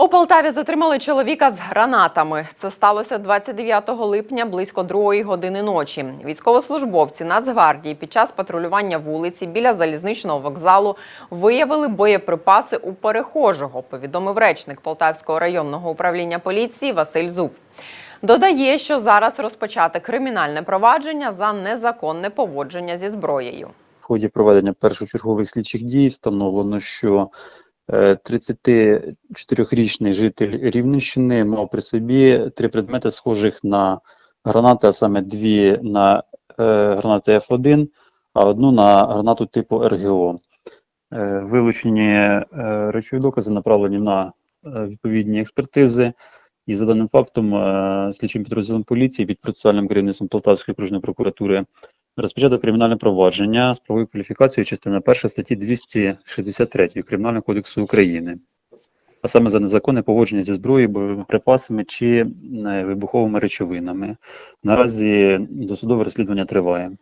У Полтаві затримали чоловіка з гранатами. Це сталося 29 липня близько 2 години ночі. Військовослужбовці Нацгвардії під час патрулювання вулиці біля залізничного вокзалу виявили боєприпаси у перехожого, повідомив речник Полтавського районного управління поліції Василь Зуб. Додає, що зараз розпочати кримінальне провадження за незаконне поводження зі зброєю. В ході проведення першочергових слідчих дій встановлено, що 34-річний житель Рівненщини мав при собі три предмети, схожих на гранати, а саме дві на е, гранати F1, а одну на гранату типу РГО. Е, Вилучені е, речові докази направлені на е, відповідні експертизи. І за даним фактом, е, слідчим підрозділом поліції під процесуальним керівництвом Полтавської окружної прокуратури Розпочато кримінальне провадження з правовою кваліфікацією частина 1 статті 263 Кримінального кодексу України, а саме за незаконне поводження зі зброєю, боєприпасами чи е, вибуховими речовинами. Наразі досудове розслідування триває.